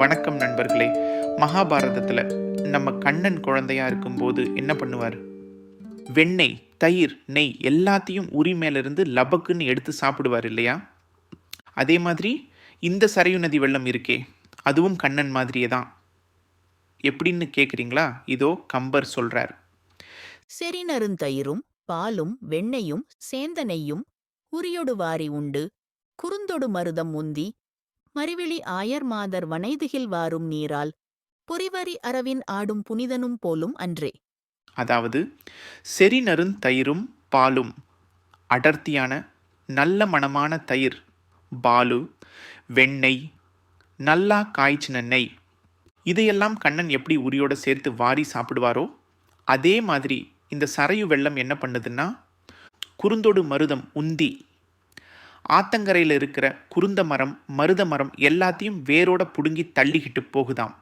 வணக்கம் நண்பர்களே. மகாபாரதத்தில் நம்ம கண்ணன் குழந்தையாக இருக்கும்போது என்ன பண்ணுவார்? வெண்ணெய் தயிர் நெய் எல்லாத்தையும் உரி மேலிருந்து லபக்குன்னு எடுத்து சாப்பிடுவார் இல்லையா? அதே மாதிரி இந்த சரையு நதி வெள்ளம் இருக்கே அதுவும் கண்ணன் மாதிரியே தான். எப்படின்னு கேட்குறீங்களா இதோ கம்பர் சொல்கிறார் செறிநருந்தயிரும் பாலும் வெண்ணெயும் சேந்த நெய்யும் உரியொடு வாரி உண்டு குறுந்தொடு மருதம் உந்தி மறிவிழி ஆயர் மாதர் வனைதுகில் வாரும் நீரால் பொறிவரி அரவின் ஆடும் புனிதனும் போலும் அன்றே. அதாவது செறிநருந் தயிரும் பாலும் அடர்த்தியான நல்ல மணமான தயிர் பாலு வெண்ணெய் நல்லா காய்ச்சின நெய் இதையெல்லாம் கண்ணன் எப்படி உரியோட சேர்த்து வாரி சாப்பிடுவாரோ அதே மாதிரி இந்த சரையு வெள்ளம் என்ன பண்ணுதுன்னா குறுந்தொடு மருதம் உந்தி ஆத்தங்கரையில் இருக்கிற குருந்த மரம் மருத மரம் எல்லாத்தையும் வேரோட புடுங்கி தள்ளிக்கிட்டு போகுதாம்.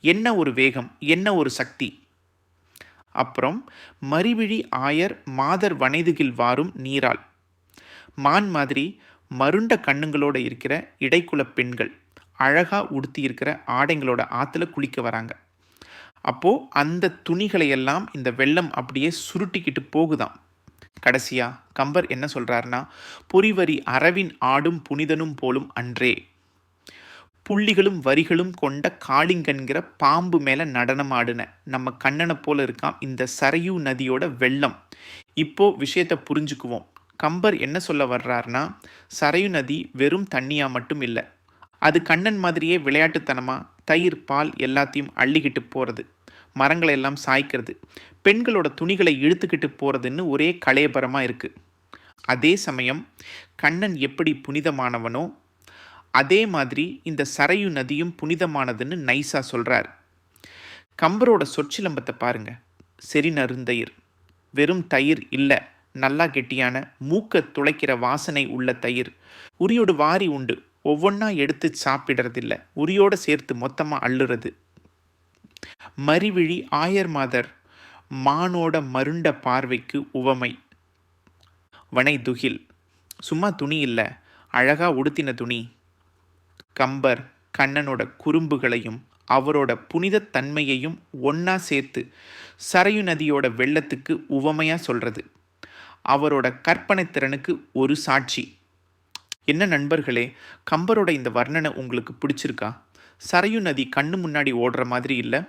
என்ன ஒரு வேகம் என்ன ஒரு சக்தி? அப்புறம் மறிவிழி ஆயர் மாதர் வனைதுகில் வாரும் நீரால். மான் மாதிரி மருண்ட கண்ணுங்களோட இருக்கிற இடைக்குல பெண்கள் அழகாக உடுத்தி இருக்கிற ஆடைங்களோட ஆற்றுல குளிக்க வராங்க. அப்போது அந்த துணிகளையெல்லாம் இந்த வெள்ளம் அப்படியே சுருட்டிக்கிட்டு போகுதாம். கடைசியா கம்பர் என்ன சொல்கிறாருன்னா புரிவரி அரவின் ஆடும் புனிதனும் போலும் அன்றே. புள்ளிகளும் வரிகளும் கொண்ட காளிங்கன்கிற பாம்பு மேலே நடனம் ஆடின. நம்ம கண்ணனை போல இருக்கான் இந்த சரையு நதியோட வெள்ளம். இப்போ விஷயத்தை புரிஞ்சுக்குவோம். கம்பர் என்ன சொல்ல வர்றாருன்னா சரையு நதி வெறும் தண்ணியாக மட்டும் இல்லை. அது கண்ணன் மாதிரியே விளையாட்டுத்தனமாக தயிர் பால் எல்லாத்தையும் அள்ளிக்கிட்டு போகிறது மரங்களை எல்லாம் சாய்க்கிறது. பெண்களோட துணிகளை இழுத்துக்கிட்டு போகிறதுன்னு ஒரே கலையபரமாக இருக்குது அதே சமயம் கண்ணன் எப்படி புனிதமானவனோ அதே மாதிரி இந்த சரையு நதியும் புனிதமானதுன்னு நைஸாக சொல்கிறார் கம்பரோட சொற்சிலம்பத்தை பாருங்க. செரி நருந்தயிர் வெறும் தயிர் இல்லை நல்லா கெட்டியான மூக்க துளைக்கிற வாசனை உள்ள தயிர். உரியோடு வாரி உண்டு ஒவ்வொன்றா எடுத்து சாப்பிடுறதில்ல உரியோடு சேர்த்து மொத்தமாக அள்ளுறது. மறிவிழி ஆயர் மாதர் மானோட மருண்ட பார்வைக்கு உவமை. வனை துகில் சும்மா துணி இல்லை அழகா உடுத்தின துணி. கம்பர் கண்ணனோட குறும்புகளையும் அவரோட புனிதத் தன்மையையும் ஒன்றா சேர்த்து சரையு நதியோட வெள்ளத்துக்கு உவமையா சொல்றது. அவரோட கற்பனை திறனுக்கு ஒரு சாட்சி. என்ன நண்பர்களே கம்பரோட இந்த வர்ணனை உங்களுக்கு பிடிச்சிருக்கா? சரையு நதி கண்ணு முன்னாடி ஓடுற மாதிரி இல்லை?